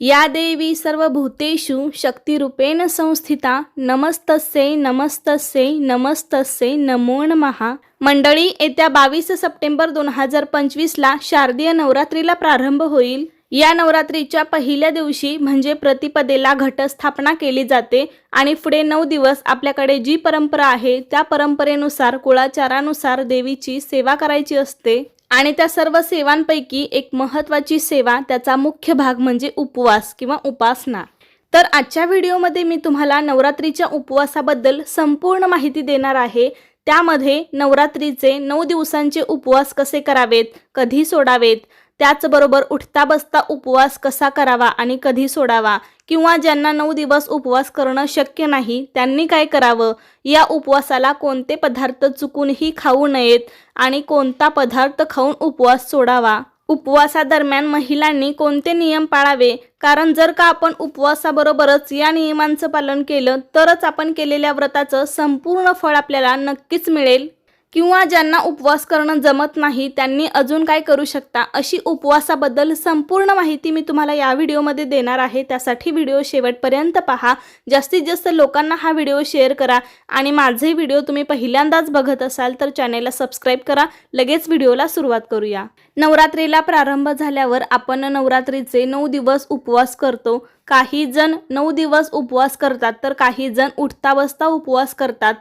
या देवी सर्वभूतेषु शक्तिरूपेण संस्थिता। नमस्तस्ये नमस्तस्यै नमस्तस्ये नमो नमः। मंडळी येत्या बावीस सप्टेंबर दोन हजार पंचवीसला शारदीय नवरात्रीला प्रारंभ होईल. या नवरात्रीच्या पहिल्या दिवशी म्हणजे प्रतिपदेला घटस्थापना केली जाते आणि पुढे नऊ दिवस आपल्याकडे जी परंपरा आहे त्या परंपरेनुसार कुळाचारानुसार देवीची सेवा करायची असते. आणि त्या सर्व सेवांपैकी एक महत्त्वाची सेवा त्याचा मुख्य भाग म्हणजे उपवास किंवा उपासना. तर आजच्या व्हिडिओमध्ये मी तुम्हाला नवरात्रीच्या उपवासाबद्दल संपूर्ण माहिती देणार आहे. त्यामध्ये नवरात्रीचे नऊ दिवसांचे उपवास कसे करावेत कधी सोडावेत त्याचबरोबर उठता बसता उपवास कसा करावा आणि कधी सोडावा? किंवा ज्यांना नऊ दिवस उपवास करणं शक्य नाही त्यांनी काय करावं? या उपवासाला कोणते पदार्थ चुकूनही खाऊ नयेत आणि कोणता पदार्थ खाऊन उपवास सोडावा? उपवासादरम्यान महिलांनी कोणते नियम पाळावे? कारण जर का आपण उपवासाबरोबरच या नियमांचं पालन केलं तरच आपण केलेल्या व्रताचं संपूर्ण फळ आपल्याला नक्कीच मिळेल. किंवा ज्यांना उपवास करणं जमत नाही त्यांनी अजून काय करू शकता? अशी उपवासाबद्दल संपूर्ण माहिती मी तुम्हाला या व्हिडिओमध्ये देणार आहे. त्यासाठी व्हिडिओ शेवटपर्यंत पहा. जास्तीत जास्त लोकांना हा व्हिडिओ शेअर करा आणि माझे व्हिडिओ तुम्ही पहिल्यांदाच बघत असाल तर चॅनेलला सबस्क्राईब करा. लगेच व्हिडिओला सुरुवात करूया. नवरात्रीला प्रारंभ झाल्यावर आपण नवरात्रीचे नऊ दिवस उपवास करतो. काही जण नऊ दिवस उपवास करतात तर काही जण उठता बसता उपवास करतात.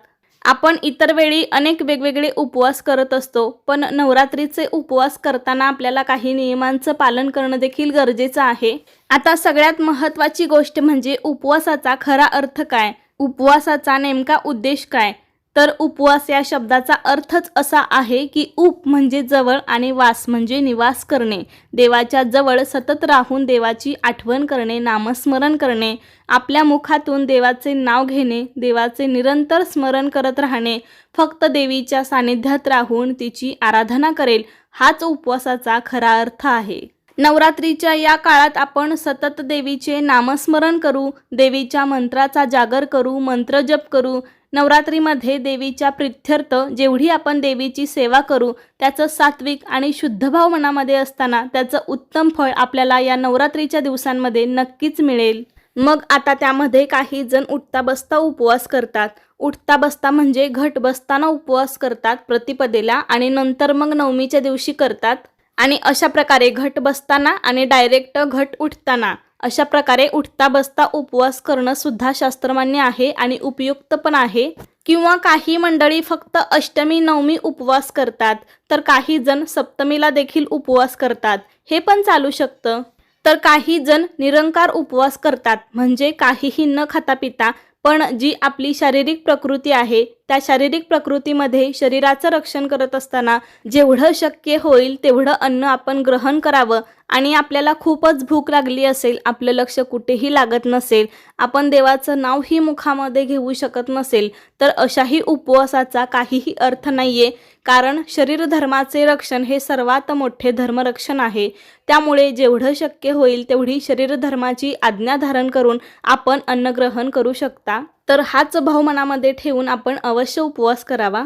आपण इतर वेळी अनेक वेगवेगळे उपवास करत असतो पण नवरात्रीचे उपवास करताना आपल्याला काही नियमांचं पालन करणं देखील गरजेचं आहे. आता सगळ्यात महत्त्वाची गोष्ट म्हणजे उपवासाचा खरा अर्थ काय? उपवासाचा नेमका उद्देश काय? तर उपवास या शब्दाचा अर्थच असा आहे की उप म्हणजे जवळ आणि वास म्हणजे निवास करणे. देवाच्या जवळ सतत राहून देवाची आठवण करणे नामस्मरण करणे आपल्या मुखातून देवाचे नाव घेणे देवाचे निरंतर स्मरण करत राहणे फक्त देवीच्या सानिध्यात राहून तिची आराधना करेल हाच उपवासाचा खरा अर्थ आहे. नवरात्रीच्या या काळात आपण सतत देवीचे नामस्मरण करू देवीच्या मंत्राचा जागर करू मंत्रजप करू नवरात्रीमध्ये देवीच्या प्रित्यर्थ जेवढी आपण देवीची सेवा करू त्याचं सात्विक आणि शुद्धभाव मनामध्ये असताना त्याचं उत्तम फळ आपल्याला या नवरात्रीच्या दिवसांमध्ये नक्कीच मिळेल. मग आता त्यामध्ये काही जण उठता बसता उपवास करतात. उठता बसता म्हणजे घट बसताना उपवास करतात प्रतिपदेला आणि नंतर मग नवमीच्या दिवशी करतात. आणि अशा प्रकारे घट बसताना आणि डायरेक्ट घट उठताना अशा प्रकारे उठता बसता उपवास करणं सुद्धा शास्त्रमान्य आहे आणि उपयुक्त पण आहे. किंवा काही मंडळी फक्त अष्टमी नवमी उपवास करतात तर काही जण सप्तमीला देखील उपवास करतात. हे पण चालू शकतं. तर काही जण निरंकार उपवास करतात म्हणजे काहीही न खाता पिता पण जी आपली शारीरिक प्रकृती आहे त्या शारीरिक प्रकृतीमध्ये शरीराचं रक्षण करत असताना जेवढं शक्य होईल तेवढं अन्न आपण ग्रहण करावं आणि आपल्याला खूपच भूक लागली असेल आपलं लक्ष कुठेही लागत नसेल आपण देवाचं नावही मुखामध्ये घेऊ शकत नसेल तर अशाही उपवासाचा काहीही अर्थ नाही आहे कारण शरीर धर्माचे रक्षण हे सर्वात मोठे धर्मरक्षण आहे. त्यामुळे जेवढं शक्य होईल तेवढी शरीर धर्माची आज्ञा धारण करून आपण अन्नग्रहण करू शकता. तर हाच भाव मनामध्ये ठेवून आपण अवश्य उपवास करावा.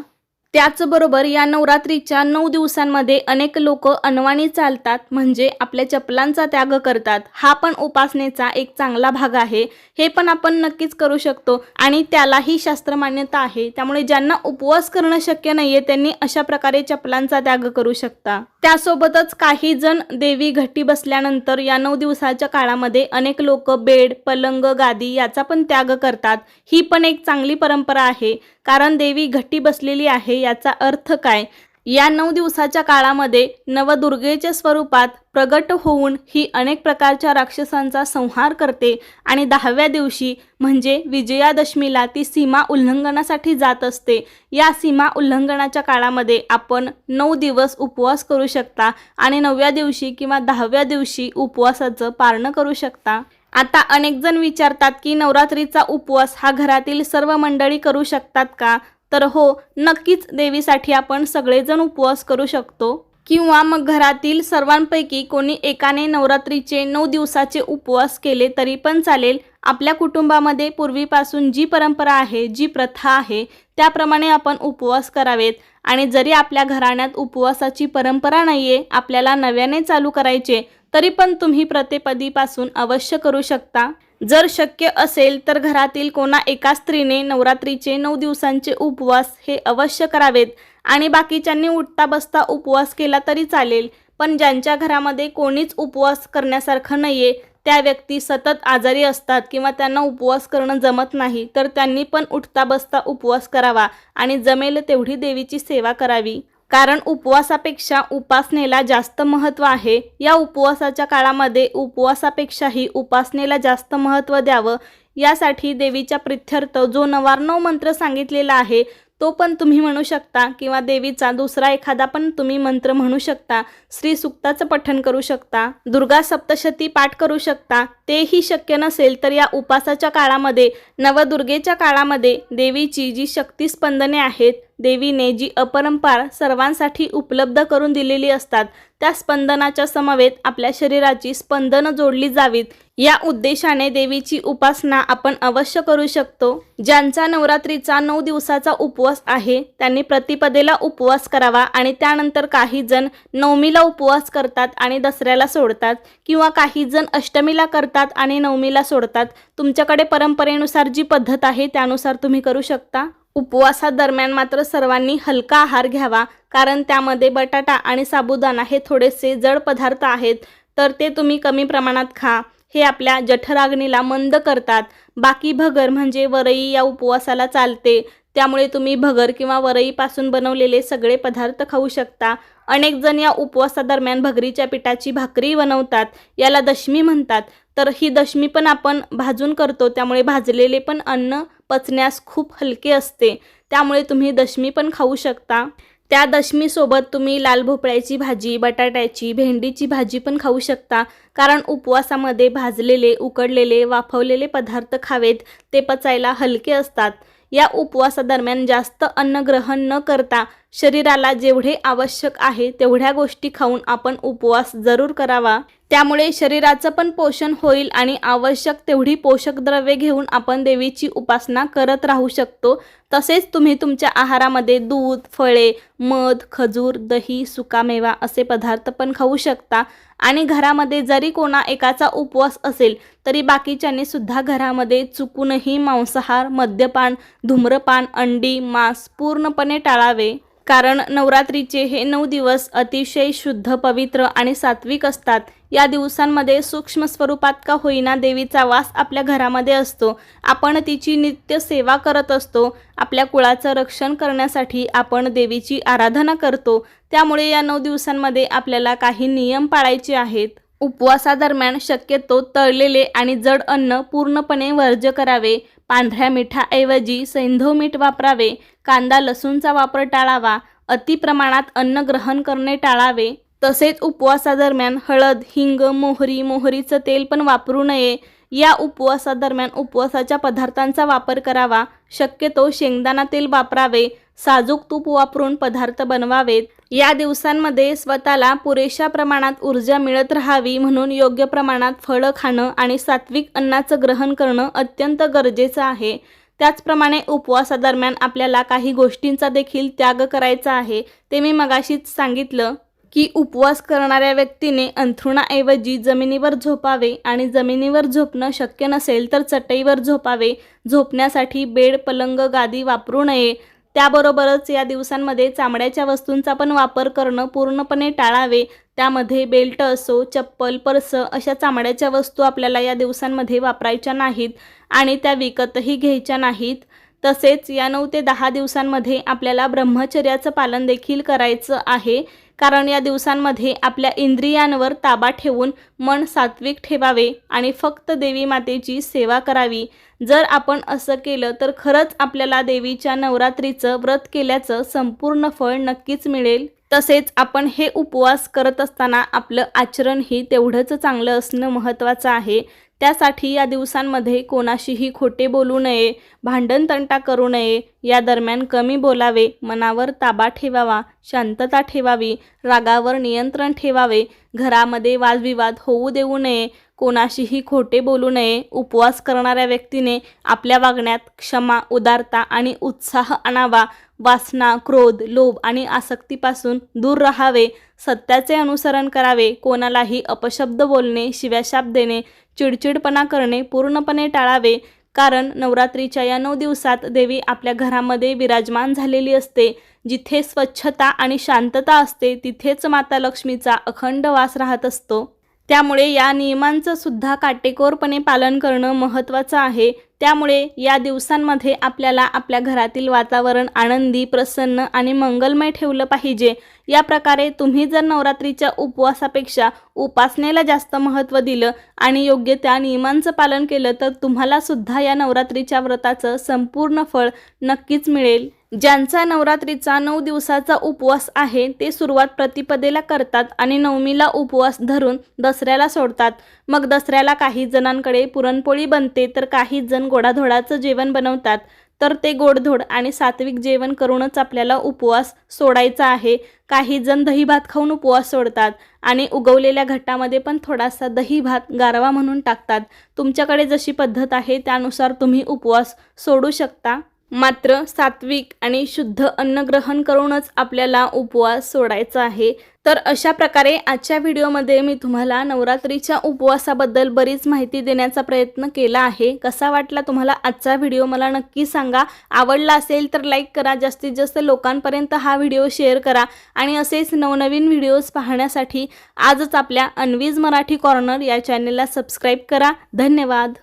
त्याचबरोबर या नवरात्रीच्या नऊ दिवसांमध्ये अनेक लोक अनवाणी चालतात म्हणजे आपल्या चपलांचा त्याग करतात. हा पण उपासनेचा एक चांगला भाग आहे. हे पण आपण नक्कीच करू शकतो आणि त्यालाही शास्त्रमान्यता आहे. त्यामुळे ज्यांना उपवास करणं शक्य नाहीये त्यांनी अशा प्रकारे चपलांचा त्याग करू शकता. त्यासोबतच काही जण देवी घट्टी बसल्यानंतर या नऊ दिवसाच्या काळामध्ये अनेक लोक बेड पलंग गादी याचा पण त्याग करतात. ही पण एक चांगली परंपरा आहे. कारण देवी घट्टी बसलेली आहे याचा अर्थ काय? या नऊ दिवसाच्या काळामध्ये नवदुर्गेच्या स्वरूपात प्रगट होऊन ही अनेक प्रकारच्या राक्षसांचा संहार करते आणि दहाव्या दिवशी म्हणजे विजयादशमीला ती सीमा उल्लंघनासाठी जात असते. या सीमा उल्लंघनाच्या काळामध्ये आपण नऊ दिवस उपवास करू शकता आणि नवव्या दिवशी किंवा दहाव्या दिवशी उपवासाचं पारणं करू शकता. आता अनेक जण विचारतात की नवरात्रीचा उपवास हा घरातील सर्व मंडळी करू शकतात का? तर हो नक्कीच देवीसाठी आपण सगळेजण उपवास करू शकतो. किंवा मग घरातील सर्वांपैकी कोणी एकाने नवरात्रीचे नऊ दिवसाचे उपवास केले तरी पण चालेल. आपल्या कुटुंबामध्ये पूर्वीपासून जी परंपरा आहे जी प्रथा आहे त्याप्रमाणे आपण उपवास करावेत. आणि जरी आपल्या घराण्यात उपवासाची परंपरा नाही आहे आपल्याला नव्याने चालू करायचे तरी पण तुम्ही प्रतिपदीपासून अवश्य करू शकता. जर शक्य असेल तर घरातील कोणा एका स्त्रीने नवरात्रीचे नऊ दिवसांचे उपवास हे अवश्य करावेत. आणि बाकीच्यांनी उठता बसता उपवास केला तरी चालेल पण ज्यांच्या घरामध्ये कोणीच उपवास करण्यासारखं नाहीये त्या व्यक्ती सतत आजारी असतात किंवा त्यांना उपवास करणं जमत नाही तर त्यांनी पण उठता बसता उपवास करावा आणि जमेल तेवढी देवीची सेवा करावी. कारण उपवासापेक्षा उपासनेला जास्त महत्त्व आहे. या उपवासाच्या काळामध्ये उपवासापेक्षाही उपासनेला जास्त महत्त्व द्यावं. यासाठी देवीच्या प्रित्यर्थ जो नवार्णव मंत्र सांगितलेला आहे तो पण तुम्ही म्हणू शकता किंवा देवीचा दुसरा एखादा पण तुम्ही मंत्र म्हणू शकता श्री सुक्ताचं पठण करू शकता दुर्गा सप्तशती पाठ करू शकता तेही शक्य नसेल तर या उपासाच्या काळामध्ये नवदुर्गेच्या काळामध्ये देवीची जी शक्ती स्पंदने आहेत देवीने जी अपरंपार सर्वांसाठी उपलब्ध करून दिलेली असतात त्या स्पंदनाच्या समवेत आपल्या शरीराची स्पंदनं जोडली जावीत. या उद्देशाने देवीची उपासना आपण अवश्य करू शकतो. ज्यांचा नवरात्रीचा नऊ दिवसाचा उपवास आहे त्यांनी प्रतिपदेला उपवास करावा आणि त्यानंतर काही जण नवमीला उपवास करतात आणि दसऱ्याला सोडतात किंवा काही जण अष्टमीला करतात आणि नवमीला सोडतात. तुमच्याकडे परंपरेनुसार जी पद्धत आहे त्यानुसार तुम्ही करू शकता. उपवासादरम्यान मात्र सर्वांनी हलका आहार घ्यावा कारण त्यामध्ये बटाटा आणि साबुदाणा हे थोडेसे जड पदार्थ आहेत तर ते तुम्ही कमी प्रमाणात खा. हे आपल्या जठराग्नीला मंद करतात. बाकी भगर म्हणजे वरई या उपवासाला चालते. त्यामुळे तुम्ही भगर किंवा वरईपासून बनवलेले सगळे पदार्थ खाऊ शकता. अनेक जण या उपवासादरम्यान भगरीच्या पिठाची भाकरी बनवतात. याला दशमी म्हणतात. तर ही दशमी पण आपण भाजून करतो. त्यामुळे भाजलेले पण अन्न पचण्यास खूप हलके असते. त्यामुळे तुम्ही दशमी पण खाऊ शकता. त्या दशमीसोबत तुम्ही लाल भोपळ्याची भाजी बटाट्याची भेंडीची भाजी पण खाऊ शकता. कारण उपवासामध्ये भाजलेले उकडलेले वाफवलेले पदार्थ खावेत ते पचायला हलके असतात. या उपवासादरम्यान जास्त अन्न ग्रहण न करता शरीराला जेवढे आवश्यक आहे तेवढ्या गोष्टी खाऊन आपण उपवास जरूर करावा. त्यामुळे शरीराचं पण पोषण होईल आणि आवश्यक तेवढी पोषक द्रव्ये घेऊन आपण देवीची उपासना करत राहू शकतो. तसेच तुम्ही तुमच्या आहारामध्ये दूध फळे मध खजूर दही सुकामेवा असे पदार्थ पण खाऊ शकता. आणि घरामध्ये जरी कोणा एकाचा उपवास असेल तरी बाकीच्यांनी सुद्धा घरामध्ये चुकूनही मांसाहार मद्यपान धूम्रपान अंडी मांस पूर्णपणे टाळावे. कारण नवरात्रीचे हे नऊ दिवस अतिशय शुद्ध पवित्र आणि सात्विक असतात. या दिवसांमध्ये सूक्ष्म स्वरूपात का होईना देवीचा वास आपल्या घरामध्ये असतो. आपण तिची नित्य सेवा करत असतो. आपल्या कुळाचं रक्षण करण्यासाठी आपण देवीची आराधना करतो. त्यामुळे या नऊ दिवसांमध्ये आपल्याला काही नियम पाळायचे आहेत. उपवासादरम्यान शक्यतो तळलेले आणि जड अन्न पूर्णपणे वर्ज्य करावे. पांढऱ्या मिठाऐवजी सैंधव मीठ वापरावे. कांदा लसूणचा वापर टाळावा. अति प्रमाणात अन्न ग्रहण करणे टाळावे. तसेच उपवासादरम्यान हळद हिंग मोहरी मोहरीचं तेल पण वापरू नये. या उपवासादरम्यान उपवासाच्या पदार्थांचा वापर करावा. शक्यतो शेंगदाणा तेल वापरावे. साजूक तूप वापरून पदार्थ बनवावेत. या दिवसांमध्ये स्वतःला पुरेशा प्रमाणात ऊर्जा मिळत राहावी म्हणून योग्य प्रमाणात फळं खाणं आणि सात्विक अन्नाचं ग्रहण करणं अत्यंत गरजेचं आहे. त्याचप्रमाणे उपवासादरम्यान आपल्याला काही गोष्टींचा देखील त्याग करायचा आहे. ते मी मगाशीच सांगितलं. की उपवास करणाऱ्या व्यक्तीने अंथरुणाऐवजी जमिनीवर झोपावे आणि जमिनीवर झोपणं शक्य नसेल तर चटईवर झोपावे झोपण्यासाठी बेड पलंग गादी वापरू नये. त्याबरोबरच या दिवसांमध्ये चामड्याच्या वस्तूंचा पण वापर करणं पूर्णपणे टाळावे. त्यामध्ये बेल्ट असो चप्पल पर्स अशा चामड्याच्या वस्तू आपल्याला या दिवसांमध्ये वापरायच्या नाहीत आणि त्या विकतही घ्यायच्या नाहीत. तसेच या नऊ ते दहा दिवसांमध्ये आपल्याला ब्रह्मचर्याचं पालन देखील करायचं आहे. कारण या दिवसांमध्ये आपल्या इंद्रियांवर ताबा ठेवून मन सात्विक ठेवावे आणि फक्त देवी मातेची सेवा करावी. जर आपण असं केलं तर खरंच आपल्याला देवीच्या नवरात्रीचं व्रत केल्याचं संपूर्ण फळ नक्कीच मिळेल. तसेच आपण हे उपवास करत असताना आपलं आचरणही तेवढंच चांगलं असणं महत्त्वाचं आहे. त्यासाठी या दिवसांमध्ये कोणाशीही खोटे बोलू नये भांडण तंटा करू नये या दरम्यान कमी बोलावे मनावर ताबा ठेवावा शांतता ठेवावी रागावर नियंत्रण ठेवावे घरामध्ये वादविवाद होऊ देऊ नये कोणाशीही खोटे बोलू नये उपवास करणाऱ्या व्यक्तीने आपल्या वागण्यात क्षमा उदारता आणि उत्साह आणावा वासना क्रोध लोभ आणि आसक्तीपासून दूर राहावे सत्याचे अनुसरण करावे कोणालाही अपशब्द बोलणे शिव्याशाप देणे चिडचिडपणा करणे पूर्णपणे टाळावे कारण नवरात्रीच्या या नऊ दिवसात देवी आपल्या घरामध्ये विराजमान झालेली असते. जिथे स्वच्छता आणि शांतता असते तिथेच माता लक्ष्मीचा अखंड वास राहत असतो. त्यामुळे या नियमांचं सुद्धा काटेकोरपणे पालन करणं महत्त्वाचं आहे. त्यामुळे या दिवसांमध्ये आपल्याला आपल्या घरातील वातावरण आनंदी प्रसन्न आणि मंगलमय ठेवलं पाहिजे. या प्रकारे तुम्ही जर नवरात्रीच्या उपवासापेक्षा उपासनेला जास्त महत्त्व दिलं आणि योग्य त्या नियमांचं पालन केलं तर तुम्हाला सुद्धा या नवरात्रीच्या व्रताचं संपूर्ण फळ नक्कीच मिळेल. ज्यांचा नवरात्रीचा नऊ दिवसाचा उपवास आहे ते सुरुवात प्रतिपदेला करतात आणि नवमीला उपवास धरून दसऱ्याला सोडतात. मग दसऱ्याला काही जणांकडे पुरणपोळी बनते तर काही जण गोडाधोडाचं जेवण बनवतात. तर ते गोडधोड आणि सात्विक जेवण करूनच आपल्याला उपवास सोडायचा आहे. काही जण दही भात खाऊन उपवास सोडतात आणि उगवलेल्या घटामध्ये पण थोडासा दही भात गारवा म्हणून टाकतात. तुमच्याकडे जशी पद्धत आहे त्यानुसार तुम्ही उपवास सोडू शकता. मात्र सात्विक आणि शुद्ध अन्न ग्रहण करूनच आपल्याला उपवास सोडायचा आहे. तर अशा प्रकारे आजच्या व्हिडिओमध्ये मी तुम्हाला नवरात्रीच्या उपवासाबद्दल बरीच माहिती देण्याचा प्रयत्न केला आहे. कसा वाटला तुम्हाला आजचा व्हिडिओ मला नक्की सांगा. आवडला असेल तर लाईक करा. जास्तीत जास्त लोकांपर्यंत हा व्हिडिओ शेअर करा. आणि असेच नवनवीन व्हिडिओज पाहण्यासाठी आजच आपल्या अनवीज मराठी कॉर्नर या चॅनेलला सबस्क्राईब करा. धन्यवाद.